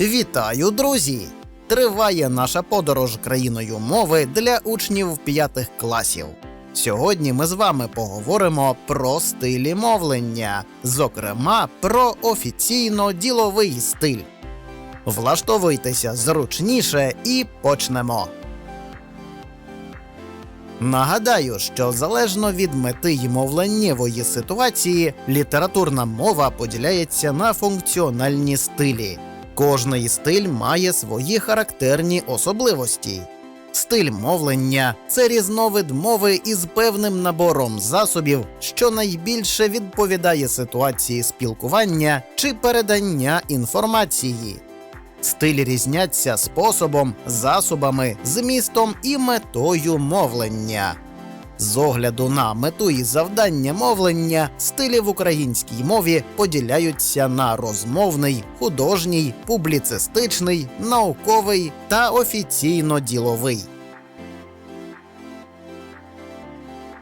Вітаю, друзі! Триває наша подорож країною мови для учнів п'ятих класів. Сьогодні ми з вами поговоримо про стилі мовлення, зокрема про офіційно-діловий стиль. Влаштовуйтеся зручніше і почнемо. Нагадаю, що залежно від мети й мовленнєвої ситуації, літературна мова поділяється на функціональні стилі. Кожний стиль має свої характерні особливості. Стиль мовлення це різновид мови із певним набором засобів, що найбільше відповідає ситуації спілкування чи передання інформації. Стилі різняться способом, засобами, змістом і метою мовлення. З огляду на мету і завдання мовлення, стилі в українській мові поділяються на розмовний, художній, публіцистичний, науковий та офіційно-діловий.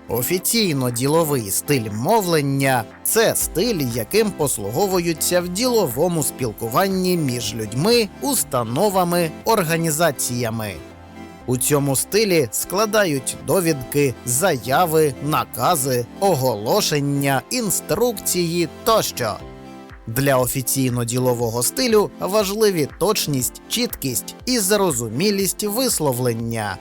Офіційно-діловий стиль мовлення це стиль, яким послуговуються в діловому спілкуванні між людьми, установами, організаціями. У цьому стилі складають довідки, заяви, накази, оголошення, інструкції тощо. Для офіційно-ділового стилю важливі точність, чіткість і зрозумілість висловлення.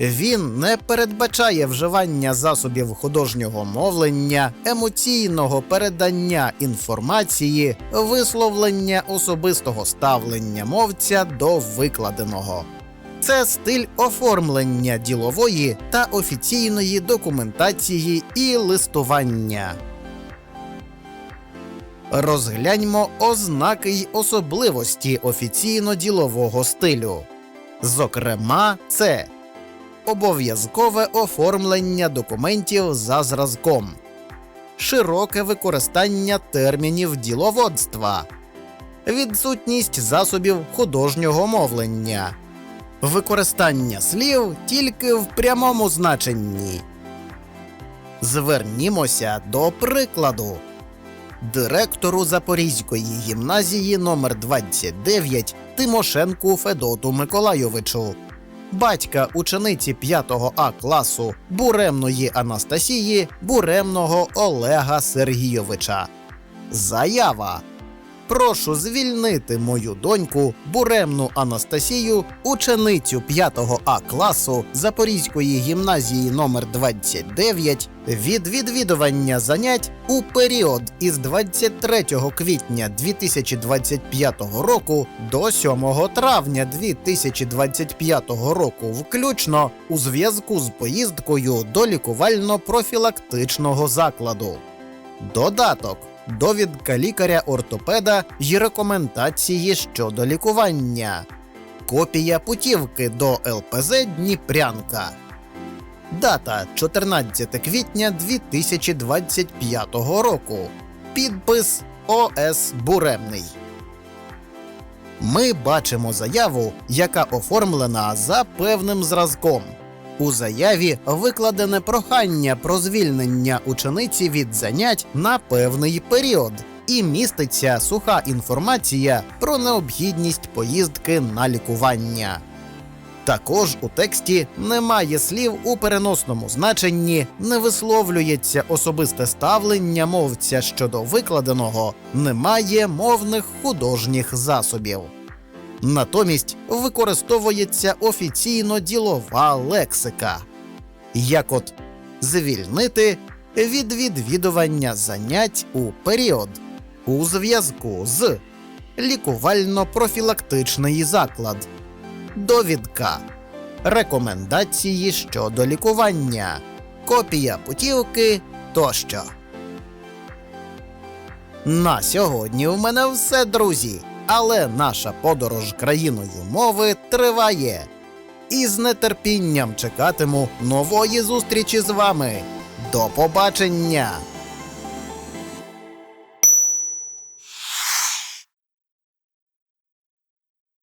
Він не передбачає вживання засобів художнього мовлення, емоційного передання інформації, висловлення особистого ставлення мовця до викладеного. Це стиль оформлення ділової та офіційної документації і листування. Розгляньмо ознаки й особливості офіційно-ділового стилю. Зокрема, це обов'язкове оформлення документів за зразком, широке використання термінів діловодства, відсутність засобів художнього мовлення, використання слів тільки в прямому значенні. Звернімося до прикладу. Директору Запорізької гімназії номер 29 Тимошенку Федоту Миколайовичу батька учениці 5 А класу буремної Анастасії Буремного Олега Сергійовича. Заява. Прошу звільнити мою доньку Буремну Анастасію, ученицю 5 А класу Запорізької гімназії номер 29 від відвідування занять у період із 23 квітня 2025 року до 7 травня 2025 року, включно у зв'язку з поїздкою до лікувально-профілактичного закладу. Додаток. Довідка лікаря-ортопеда й рекомендації щодо лікування. Копія путівки до ЛПЗ Дніпрянка. Дата 14 квітня 2025 року. Підпис ОС Буремний. Ми бачимо заяву, яка оформлена за певним зразком. У заяві викладене прохання про звільнення учениці від занять на певний період, і міститься суха інформація про необхідність поїздки на лікування. Також у тексті немає слів у переносному значенні, не висловлюється особисте ставлення мовця щодо викладеного, немає мовних художніх засобів. Натомість використовується офіційно ділова лексика, як от звільнити від відвідування занять у період у зв'язку з лікувально-профілактичний заклад, довідка, рекомендації щодо лікування, копія путівки тощо. На сьогодні в мене все, друзі. Але наша подорож країною мови триває. І з нетерпінням чекатиму нової зустрічі з вами. До побачення!